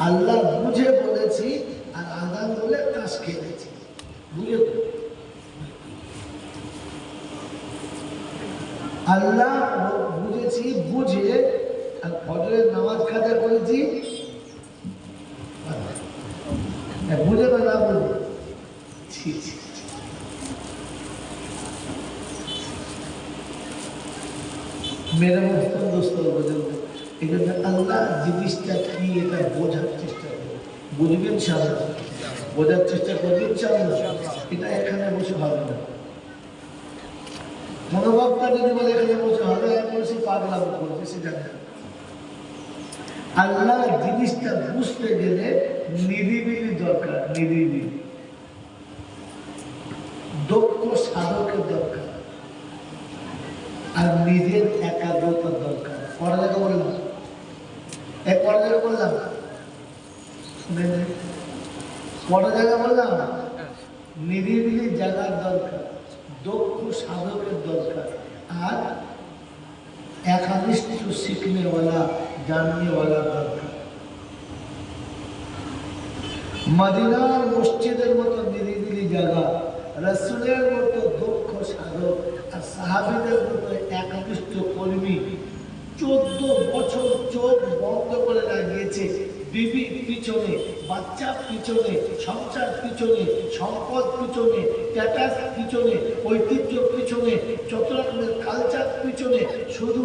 আল্লাহ বুঝে বলেছি আর আদান বলে তাস খেলেছি বুঝে? আল্লাহ বুঝেছি, বুঝে আর ফজরের নামাজ খাতা করেছি হ্যাঁ, বুঝে বা না বুঝে ছি ছি ছি। মেরে মস্তান দোস্ত বোঝেন এই জন্য আল্লাহ জিনিসটা কি এটা বোঝার চেষ্টা করবে বুঝবেন বোঝার চেষ্টা করবেন সামনে এটা এখানে বসে হবে না। মনোভাবটা যদি বলে এখানে বসে হবে এখন সে পাগলাম করবে, সে জানে আল্লাহ জিনিসটা বুঝতে গেলে নিরিবিলি দরকার, নিরিবিলি। দক্ষ সাধকের দরকার। আর নিজের একাগ্রতার দরকার। পড়ালেখা বললাম এক পড়ালেখা বললাম শুনেন পড়ালেখা বললাম? নিরিবিলি জায়গার দরকার দক্ষ সাধকের দরকার আর একানিষ্ঠ শিখনেওয়ালা জাননেওয়ালা দরকার। মদিনার মসজিদের মতো নিরিবিলি জায়গা রসুলের মতো দক্ষ সাধক আর সাহাবিদের মতো একানিষ্ঠ কর্মী চোদ্দ বছর চোখ বন্ধ করে লাগিয়েছে বিবি পিছনে বাচ্চা পিছনে, সংসার পিছনে, সম্পদ পিছনে স্ট্যাটাস পিছনে, ঐতিহ্য পিছনে যত রকমের কালচার পিছনে, শুধু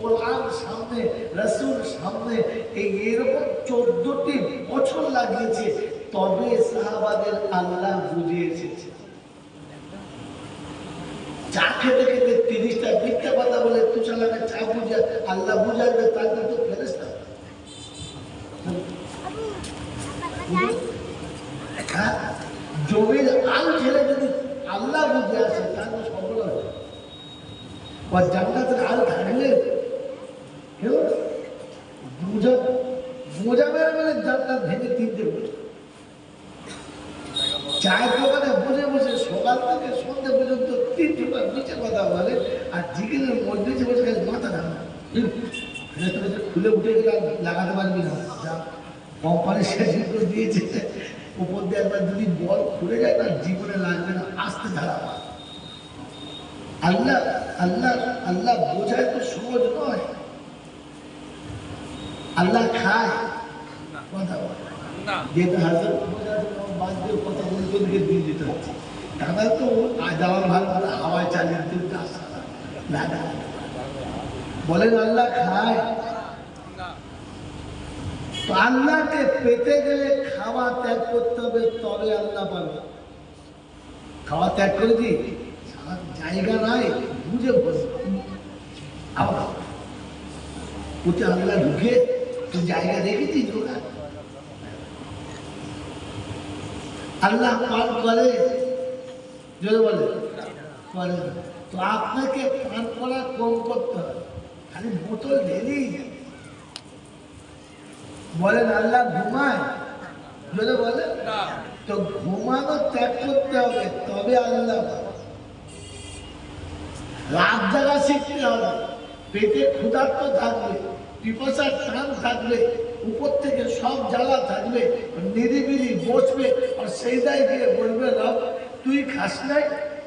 কোরআন সামনে, রসুল সামনে, এই এরকম চোদ্দটি বছর লাগিয়েছে, তবে সাহাবাদের আল্লাহ বুঝিয়ে এসেছে। চা খেতে খেতে তিরিশটা মিথ্যা কথা বলে তু চালাকে চা বুঝা আল্লাহ বুঝাবে তাকে তো ফেরেস্তা হ্যাঁ জমির আল ছেলে যদি আল্লাহ বুঝে আসে তাহলে সফল হবে আর জান্নাতের আল থাকলে মোজা মোজা মেরে মেরে জান্নাত ভেঙে তিনটে বসে। চায়ের দোকানে বসে বসে সকাল থেকে সন্ধ্যে পর্যন্ত তিনটে বার নিচে কথা বলে, আর জিগিনের মধ্যে বসে খালি মাথা ঢাকা খুলে উঠে গেলে লাগাতে পারবি না। যা কোম্পানি শেষ করে দিয়েছে। উপর দিয়ে একবার যদি বল খুলে যায় না, জীবনে লাগবে না, আসতে ধারা আল্লাহ আল্লাহ আল্লাহ বোঝায় তো সহজ নয়। আল্লাহ খায়। কথা বলে। যেহেতু হাজার বাদ দিয়ে কথা বলতে দিয়ে দিতে হচ্ছে। তো যাওয়ার ভালো ভালো হাওয়ায় চালিয়ে দিতে আসা না বলেন আল্লাহ খায়। তো আল্লাহকে পেতে গেলে খাওয়া ত্যাগ করতে হবে তবে আল্লাহ পাবে। খাওয়া ত্যাগ করে দি সারা জায়গা নাই বুঝে বস আবার ওতে আল্লাহ ঢুকে তুই জায়গা দেখেছিস ওরা আল্লাহ পান করে যদি বলে করে তো আপনাকে পান করা কম করতে হবে খালি বোতল ঢেলেই বলেন আল্লাহ ঘুমায় যদি বলে তো ঘুমানো ত্যাগ করতে হবে তবে আল্লাহ। রাত জাগা শিখতে হবে। পেটে ক্ষুধার্ত থাকবে, পিপাসার টান থাকবে, উপর থেকে সব জ্বালা থাকবে, নিরিবিলি বসবে, আর সেই দায় দিয়ে বলবে রব তুই খাস নাই,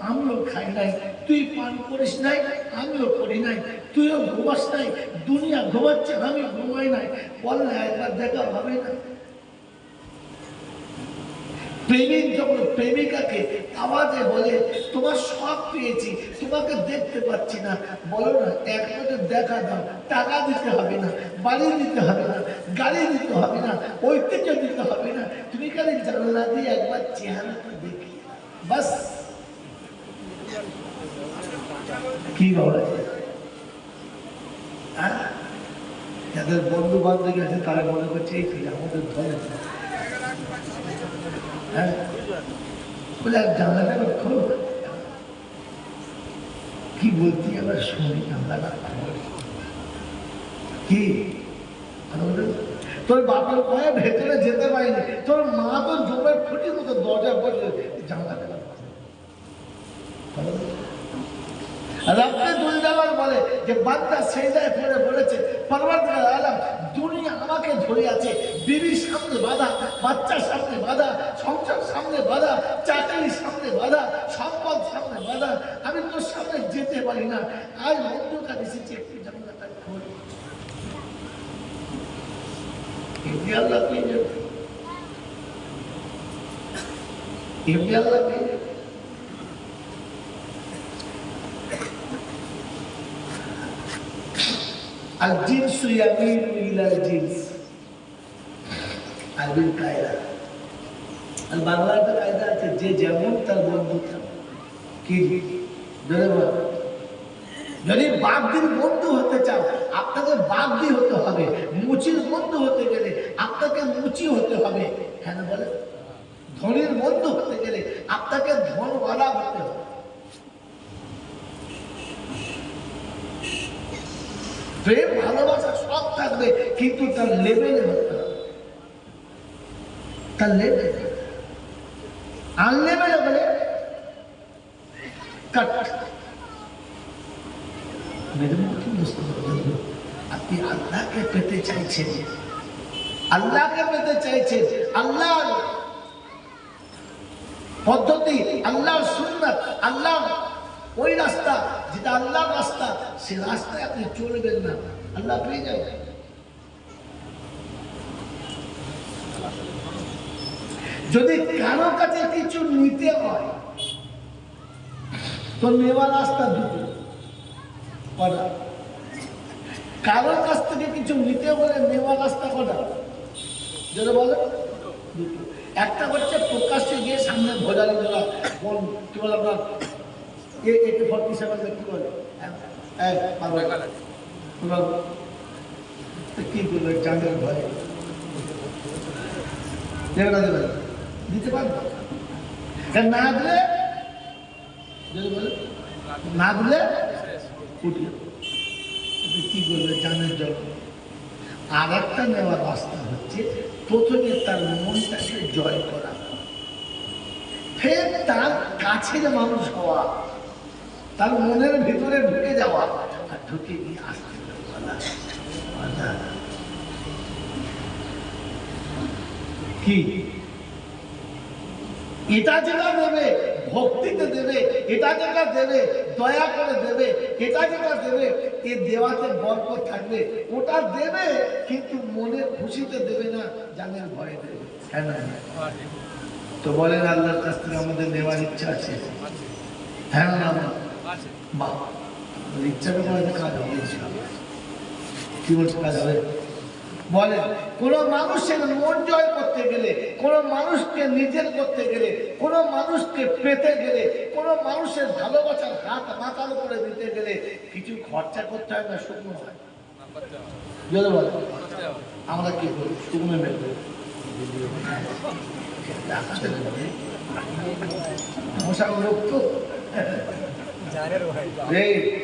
আমিও খাই নাই, তুই পান করিস নাই, আমিও করি নাই, তুইও ঘুমাস নাই, দুনিয়া ঘুমাচ্ছে, আমি ঘুমাই নাই। বললে একবার দেখা হবে না। প্রেমিক যখন প্রেমিকাকে আওয়াজে বলে, তোমার সব পেয়েছি, তোমাকে দেখতে পাচ্ছি না। বলো না, এক নজর দেখা দাও, টাকা দিতে হবে না, বাড়ি দিতে হবে না, গাড়ি দিতে হবে না, ঐতিহ্য দিতে হবে না। তুমি খালি জানলা দিয়ে একবার চেহারাটা দেখি বাস। কি বাবা হ্যাঁ? যাদের বন্ধু বান্ধব আছে, তারা মনে করছে, এই আমাদের ধরে হ্যাঁ? বলে কি বলছি আবার শুনি জানলাটা। কি? তোর বাপের পায়ে ভেতরে যেতে পারিনি। তোর মা তো জমের খুঁটির মতো দরজা বসে জানলাটা। রাত্রে যে, বাচ্চা সেই যায় পড়ে বলেছে পরবর্তী আলাম, দুনিয়া আমাকে ধরে আছে বিবির সামনে বাধা, বাচ্চার সামনে বাধা সামনে বাধা চাকরির সামনে বাধা, সম্পদ সামনে বাধা, আমি তোর সামনে যেতে পারি না। আজ অন্ধকার এসেছে, একটু জানলাটা খোল। এমনি আল্লাহ পেয়ে যাবে। এমনি আল্লাহ পেয়ে যাবে। আর জিন্স। জিন্স আর বাংলা একটা আছে, যে যেমন তার বন্ধু কি? যদি বাগদির বন্ধু হতে চাও, আপনাকে বাগদি হতে হবে। মুচির বন্ধু হতে গেলে আপনাকে মুচি হতে হবে। কেন বলে? ধনির বন্ধু হতে গেলে আপনাকে ধনওয়ালা হতে হবে। প্রেম, ভালোবাসা সব থাকবে, কিন্তু তার লেভেলে হতে হবে। তার লেভেলে আনলেভেলে বলে কাট। মেরে মুখে বুঝতে আপনি আল্লাহকে পেতে চাইছেন। আল্লাহকে পেতে চাইছেন। আল্লাহ পদ্ধতি, আল্লাহর সুন্নাত আল্লাহ ওই রাস্তা, যেটা আল্লাহর রাস্তা, সে রাস্তায় আপনি চলবেন না। আল্লাহ পেয়ে যাবেন। যদি কারও কাছে কিছু নিতে হয়, তো নেওয়ার রাস্তা দুটো। কটা? কারোর কাছ থেকে কিছু নিতে হলে নেওয়ার রাস্তা কটা? যেটা বলে একটা হচ্ছে প্রকাশ্যে গিয়ে সামনে ভোজালি ধরা বল, কি বলে আপনার? এ একে ফর্টি সেভেন কি বলে। কি করবে? জানের ভয়ে। দেবে না না? দিতে না দিলে না দিলে কি করবে জানের আর একটা নেওয়ার রাস্তা হচ্ছে, প্রথমে তার মনটাকে জয় করা। ফের তার কাছের মানুষ হওয়া, তার মনের ভিতরে ঢুকে যাওয়া আর ঢুকে গিয়ে আসতে। কি? এটা যেটা দেবে ভক্তিতে দেবে এটা যেটা দেবে দয়া করে দেবে এটা যেটা দেবে এ দেওয়াতে বরকত থাকবে। ওটা দেবে কিন্তু মনে খুশিতে দেবে না জানের ভয়ে দেবে। হ্যাঁ না? তো বলেন আল্লাহর কাছ থেকে আমাদের নেওয়ার ইচ্ছা আছে? হ্যাঁ না না বা ইচ্ছাটা করে কাজ হবে কি বলছে কাজ হবে? বলে কোন মানুষের মন জয় করতে গেলে কোন মানুষকে নিজের করতে গেলে কোন মানুষকে পেতে গেলে কোন মানুষের ভালোবাসার হাত মাথার উপরে দিতে গেলে কিছু খরচা করতে হয় না শুকনো হয়? আমরা কি করি? শুকনো লোক তো।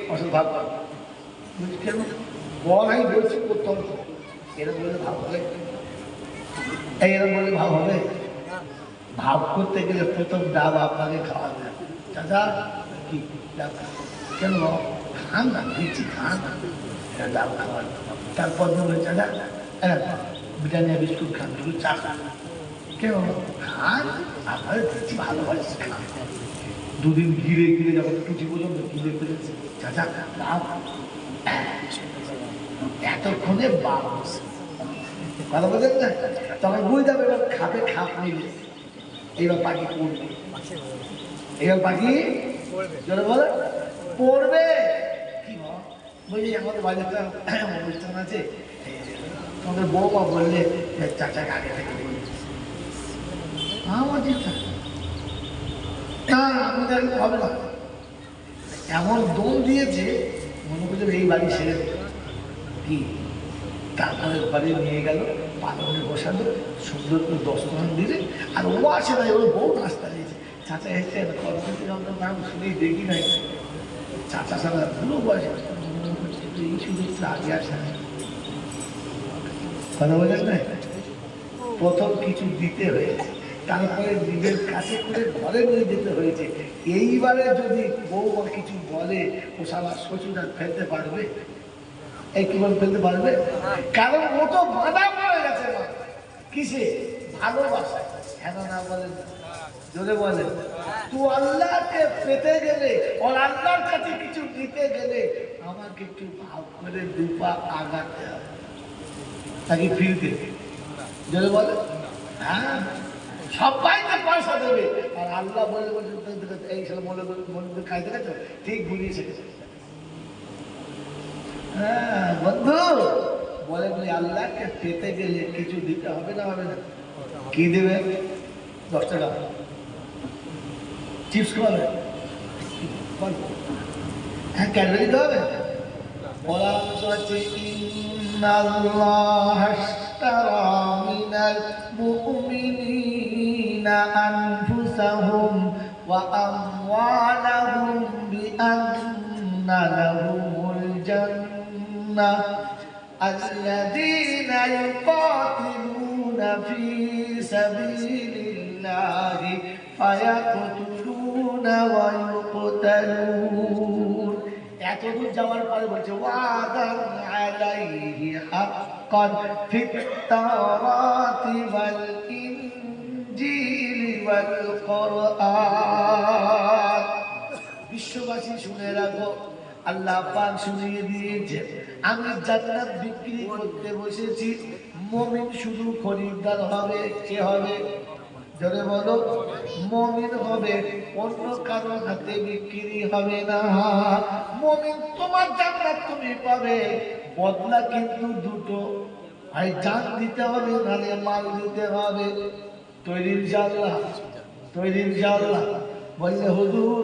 অসল বলছি, কেন এরকম বলে ভাব হবে? এরকম বলে ভাব হবে? ভাব করতে গেলে প্রথম ডাব আপনাকে খাওয়া যায় চাচা, কি কেন খান না দিচ্ছি খান। ডাব খাওয়ার তারপর বলে চাচা ব্রিটানিয়া বিস্কুট খান একটু চা খান। কেন খান আপনার দিচ্ছি ভালোবাসি খান। দুদিন ঘিরে ঘিরে যখন টুচি পর্যন্ত ঘিরে ফেলেছে, চাচা ডাব এতক্ষণে বাপ। কথা বলছেন না? তখন বুঝে যাবে এবার খাবে খাপ নিলে এইবার পাখি পড়বে। এবার পাখি জোরে বলে। পড়বে? কি? বুঝলি আমাদের বাড়িতে একটা অনুষ্ঠান আছে। তোমাদের বৌমা বললে আগে থেকে আমার চিন্তা না আমাদের হবে না। এমন দোল দিয়েছে মনে করছে এই বাড়ি দেবে। কি? তারপরে ঘরে নিয়ে গেল পালনে বসালো, সুন্দর করে দস্তখান দিলে। আর ও আসে না এবার বউ নাস্তা দিয়েছে চাচা এসে কর্মসূচি আমরা নাম শুনেই দেখি নাই। চাচা সারা ভুলো বয়সে এই আগে আসে না কথা না প্রথম কিছু দিতে হয়েছে, তারপরে নিজের কাছে করে ঘরে নিয়ে যেতে হয়েছে। এইবারে যদি বউ কিছু বলে, ও সারা শ্বশুর ফেলতে পারবে? এই ফেলতে পারবে? কারণ ও তো বাধা পড়ে গেছে কিসে? ভালোবাসা হ্যাঁ না বলেন? জোরে বলেন। তুই আল্লাহকে পেতে গেলে, ওর আল্লাহর কাছে কিছু দিতে গেলে আমাকে একটু ভাব করে দুপা আগাতে হবে তাকে ফিরতে জোরে বলে হ্যাঁ। সবাইকে পয়সা দেবে। আর আল্লাহ বলে বলে এই সব মনে মনে খাইতে গেছো? ঠিক ঘুরিয়ে শেখেছে হ্যাঁ বন্ধু। বলে বলে, আল্লাহকে পেতে গেলে কিছু দিতে হবে না হবে না? কি দেবে? দশ টাকা চিপস খাবে। হ্যাঁ ক্যাডবেরি খাবে বলা হচ্ছে, ইন্নাল্লাহ মিনাল মুমিনিনা আনফুসাহুম ওয়া আমওয়ালাহুম বিআন্না লাহুমুল জান্নাহ الذين يقاتلون في سبيل الله فيقتلون ويقتلون এতদূর যাওয়ার পরে বলছে ওয়াদান আলাইহি হাক্কান ফিত তাওরাতি ওয়াল ইনজিলি ওয়াল কোরআন বিশ্ববাসী শুনে রাখো আল্লাহ পাক শুনিয়ে দিয়েছে, আমি জান্নাত বিক্রি করতে বসেছি, মমিন শুধু খরিদ্দার হবে, কে হবে? জোরে বলো, মমিন হবে, অন্য কারও হাতে বিক্রি হবে না। মমিন, তোমার জান্নাত তুমি পাবে, বদলা কিন্তু দুটো। ভাই, জান দিতে হবে, নাহলে মাল দিতে হবে। তৈরির জানলা তৈরির জানলা বললে, হুজুর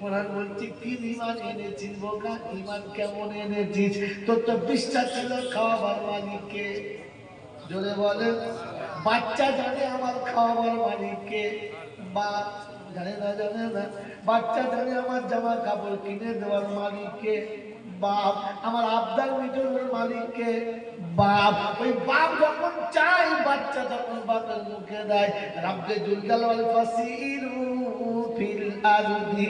কোরআন বলছি কি ইমান এনেছিস বোকা? ইমান কেমন এনেছিস? তোর তো বিশ্বাস ছিল খাওয়াবার মালিককে। জোরে বলেন, বাচ্চা জানে আমার খাওয়াবার মালিককে। বা, জানে না জানে না। বাচ্চা জানে আমার জামা কাপড় কিনে দেওয়ার মালিককে। বাপ, আমার আবদার মিটনের মালিককে বাপ। ওই বাপ যখন চাই বাচ্চা তখন বাপের মুখে দেয়। রাব্বে জুলজাল ফাসিরু ফিল আরদি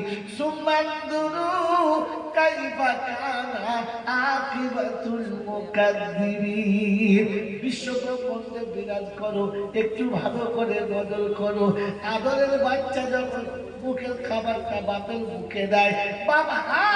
কাইফা কানা আকিবাতুল মুকাদ্দিবিন। বিশ্বব্রহ্মাণ্ডে বিরাজ করো, একটু ভালো করে নজর করো। আদরের বাচ্চা যখন মুখের খাবারটা বাপের মুখে দেয় বাবা হা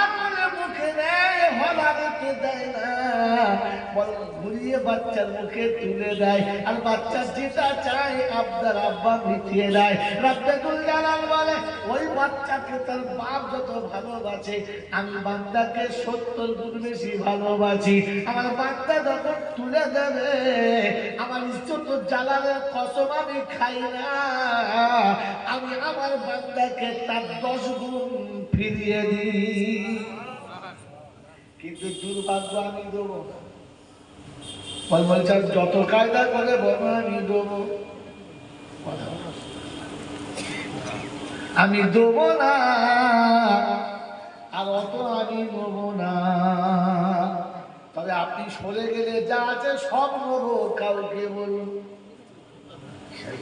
ঘুরিয়ে বাচ্চার মুখে তুলে দেয়। আর বাচ্চা যেটা চায়, আব্দার আব্বা মিটিয়ে দেয়। রাব্বাতুল জালাল বলে, ওই বাচ্চাকে তার বাপ যত ভালোবাসে, আমি বান্দাকে সত্তর গুণ বেশি ভালোবাসি। আমার বাচ্চা যখন তুলে দেবে, আমার ইজ্জত জালালের কসম আমি খাই না। আমি আমার বান্দাকে তার দশ গুণ ফিরিয়ে দিই। কিন্তু দুর্ভাগ্য আমি দেবো না। যত কায়দা করে বলো আমি দেবো। আমি দেবো না আর অত আমি নেব না। তবে আপনি সরে গেলে যা আছে সব নেব কাউকে বলুন।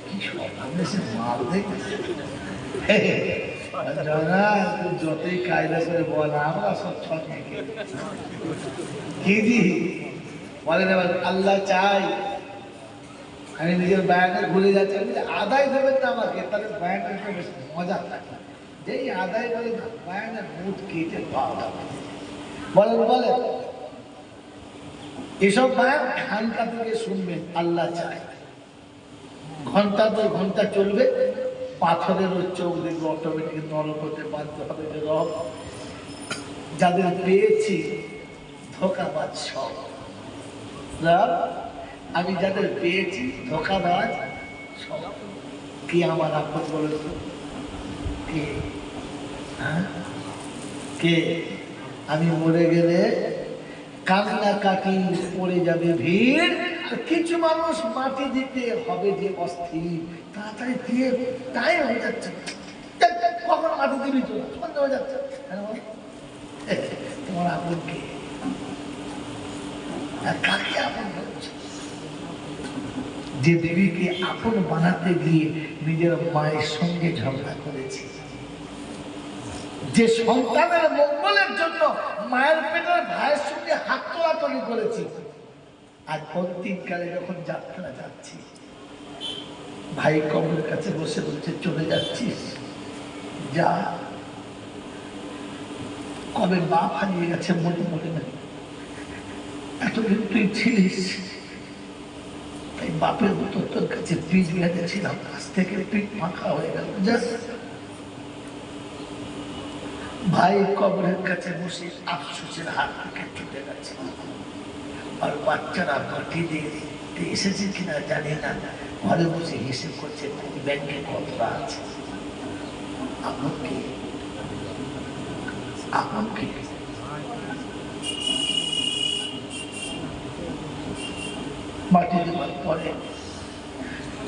কি সব? মাল দেখেছে তুই আল্লাহ চাই আমি নিজের ঘুরে যাচ্ছি আমি আদায় দেবেন না আমাকে তাহলে মজা থাকে যেই আদায় বলে না ব্যায়ামের মুখ কেটে পাওয়া বলেন বলেন, এসব ব্যায়াম খানকা থেকে শুনবেন, আল্লাহ চায়। ঘণ্টা তো ঘণ্টা চলবে। পাথরের চোখ দেখবে অটোমেটিক নরম হতে বাধ্য হবে যে রব, যাদের পেয়েছি ধোকাবাজ সব। আমি যাদের পেয়েছি ধোকাবাজ সব। কি আমার আপন বলে তো? কে? হ্যাঁ? কে? আমি মরে গেলে কান্না কাটি পড়ে যাবে ভিড়। কিছু মানুষ মাটি দিতে হবে যে অস্থির। তাড়াতাড়ি দিয়ে তাই হয়ে যাচ্ছে। কখন মাটি দিবি তো সন্ধ্যা হয়ে যাচ্ছে? হ্যাঁ, তোমার আপন কে? কাকে আপন যে দেবীকে আপন বানাতে গিয়ে নিজের মায়ের সঙ্গে ঝগড়া করেছে। যে সন্তানের মঙ্গলের জন্য মায়ের পেটের ভাইয়ের সঙ্গে হাত তোলাতলি করেছি। আর অন্তিমকালে যখন যাত্রা যাচ্ছি, ভাই কবরের কাছে বসে বলছে, চলে যাচ্ছিস? যা। কবে বাপ হারিয়ে গেছে মনে মনে না এতদিন তুই ছিলিস, তাই বাপের মতো তোর কাছে পিঠ বেঁধেছিলাম কাছ থেকে পিঠ ফাঁকা হয়ে গেল। ভাই কবরের কাছে বসে আফসোসের হাত থেকে ছুটে গেছে। আর বাচ্চারা দিয়ে এসেছে কিনা জানি না। ঘরে বসে হিসেব করছে ব্যাংকে কতটা আছে? আপন কি আপন কি মাটি দেওয়ার পরে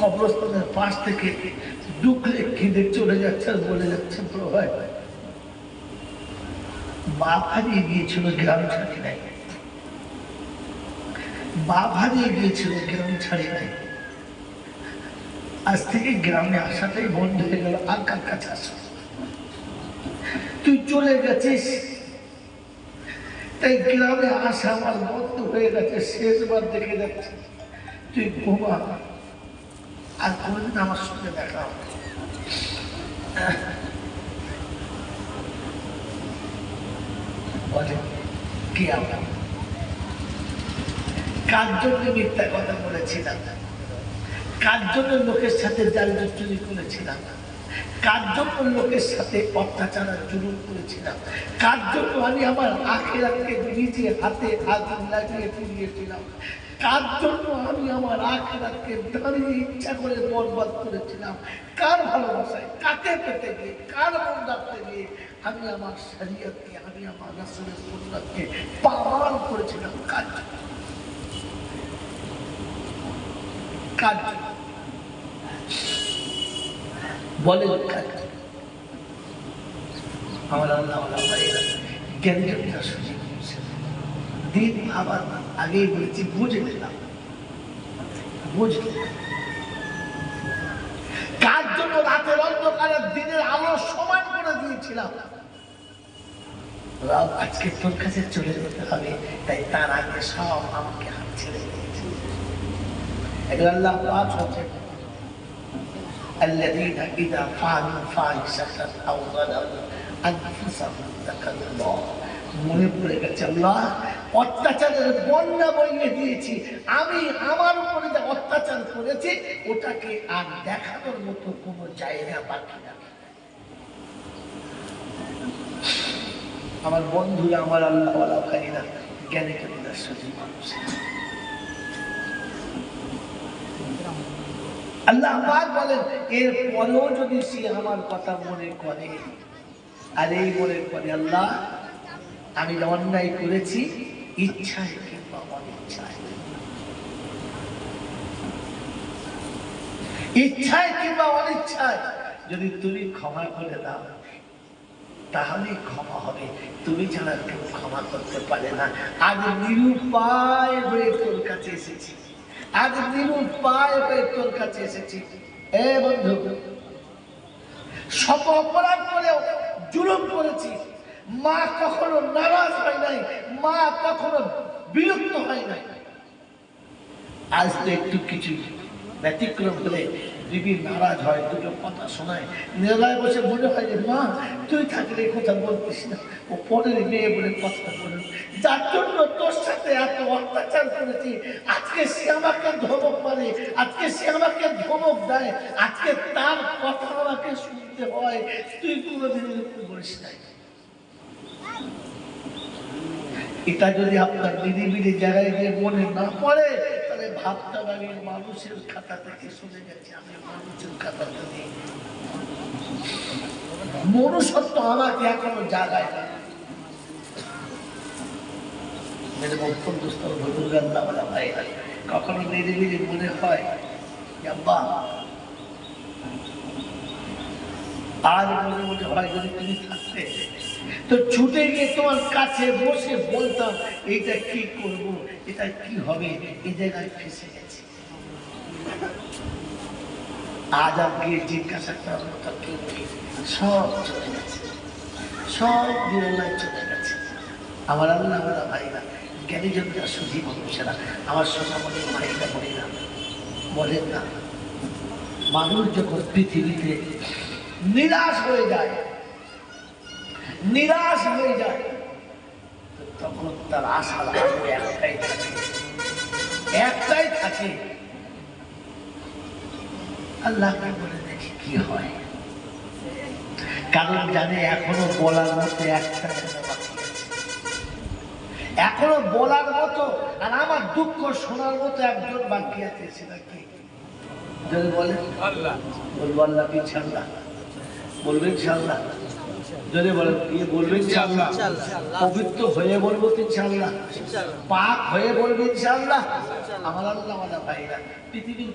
কবরস্থানের পাশ থেকে ডুকলে খিদে চলে যাচ্ছে বলে যাচ্ছে প্রভাই বাপ হারিয়ে গিয়েছিল গ্রাম ছাড়ি নাই। বাপ হারিয়ে গিয়েছিল, গ্রাম ছাড়ি নাই। আজ থেকে গ্রামে আসাটাই বন্ধ হয়ে গেল, আর কার কাছে আসা তুই চলে গেছিস। তাই গ্রামে আসা আমার বন্ধ হয়ে গেছে, শেষবার দেখে যাচ্ছে। তুই ঘুমা। আর কোনোদিন আমার সঙ্গে দেখা হবে বলে, কি আমার? কার জন্য মিথ্যা কথা বলেছিলাম? কার জন্য লোকের সাথে জাল চুরি করেছিলাম? কার জন্য লোকের সাথে অত্যাচার জুলুম করেছিলাম? কার জন্য আমি আমার আখেরাতকে নিজে হাতে হাত লাগিয়ে ফিরিয়েছিলাম? কার জন্য আমি আমার আখেরাতকে দাঁড়িয়ে ইচ্ছা করে বরবাদ করেছিলাম? কার ভালোবাসায় কাকে পেতে গিয়ে, কার মন রাখতে গিয়ে আমি আমার শরীয়তকে, আমি আমার রাসূলের সুন্নাতকে পালন করেছিলাম? কার জন্য? বলে দিন ভাবার আগেই বলেছি, বুঝে নিলাম। কার জন্য রাতের অন্ধকারে দিনের আলো সমান করে দিয়েছিলাম? রব, আজকে তোর কাছে চলে যেতে হবে, তাই তার আগে সব আমাকে হাত ছেড়ে দিয়েছে। এগুলো আল্লাহ পাক হচ্ছে الذين إذا فعلوا فاحشة أو ظلموا أنفسهم ذكروا الله মনে পড়ে গেছে আল্লাহ অত্যাচারের বন্যা বইয়ে দিয়েছি আমি আমার উপরে যে অত্যাচার করেছি ওটাকে আর দেখানোর মতো কোনো জায়গা বাকি না আমার বন্ধুরা আমার আল্লাহওয়ালা ভাইরা জ্ঞানী জ্ঞানীরা সজীব মানুষ আল্লাহ বলেন এর পরেও যদি সে আমার কথা মনে করে, আর এই মনে করে, আল্লাহ, আমি অন্যায় করেছি, ইচ্ছায় কিংবা অনিচ্ছায়। ইচ্ছায় কিংবা অনিচ্ছায়, যদি তুমি ক্ষমা করে দাও, তাহলেই ক্ষমা হবে। তুমি ছাড়া কেউ ক্ষমা করতে পারে না। আজ নিরুপায় হয়ে তোর কাছে এসেছি। আজ পায় হয়ে তোর কাছে এসেছি। এ বন্ধু, সব অপরাধ করেও জুলুম করেছি। মা কখনো নারাজ হয় নাই, মা কখনো বিরক্ত হয় নাই। আজ তো একটু কিছু ব্যতিক্রম হলে দিদি নারাজ হয়, দুটো কথা শোনায়। নেলায় বসে মনে হয় যে, মা, তুই থাকলে কথা বলতিস না। ও পরের মেয়ে বলে কথা বলে যার জন্য তোর সাথে এত অত্যাচার করেছি, আজকে সে আমাকে ধমক মারে, আজকে সে আমাকে ধমক দেয়, আজকে তার কথা আমাকে শুনতে হয়, তুই কোনোদিন বলিস নাই। এটা যদি আপনার নিরিবিলি জায়গায় গিয়ে মনে না পড়ে ভাবতে পারি মানুষের খাতা থেকে শুনে গেছে। আমি মানুষের মনুষ্যত্ব আমাকে এখনও জাগায় না। কখনো নিরিবিলি মনে হয় আজ মনে মনে হয় যদি তুমি থাকতে তো ছুটে গিয়ে তোমার কাছে বসে বলতাম, এইটা কি করব? এটা কি হবে? এই জায়গায় ফেসে গেছে। আজ গিয়ে জিজ্ঞাসা করার মতো কেউ। সব চলে গেছে। সব বিরলায় চলে গেছে। আমার আল্লাহ আমার ভাইরা। জ্ঞানীজনরা সুধী মানুষেরা আমার সোনামণি ভাইরা বোনেরা বলেন না, মানুষ যখন পৃথিবীতে নিরাশ হয়ে যায় নিরাশ হয়ে যায়। তখন তার আশার আলো একটাই থাকে। একটাই থাকে। আল্লাহকে বলে দেখি কি হয়। কারণ জানে এখনও বলার মতো একটা। এখনও বলার মতো আর আমার দুঃখ শোনার মতো একজন বাকি আছে সেটা কি? যদি বলেন। বলব আল্লাহ ইনশাল্লাহ বলবেন ইনশাল্লাহ যদি বলেন ইনশাল্লাহ পবিত্র হয়ে বলব ইনশাল্লাহ পাক হয়ে বলবেন ইনশাল্লাহ আমার আল্লাহ আমাদের ভাইরা পৃথিবীর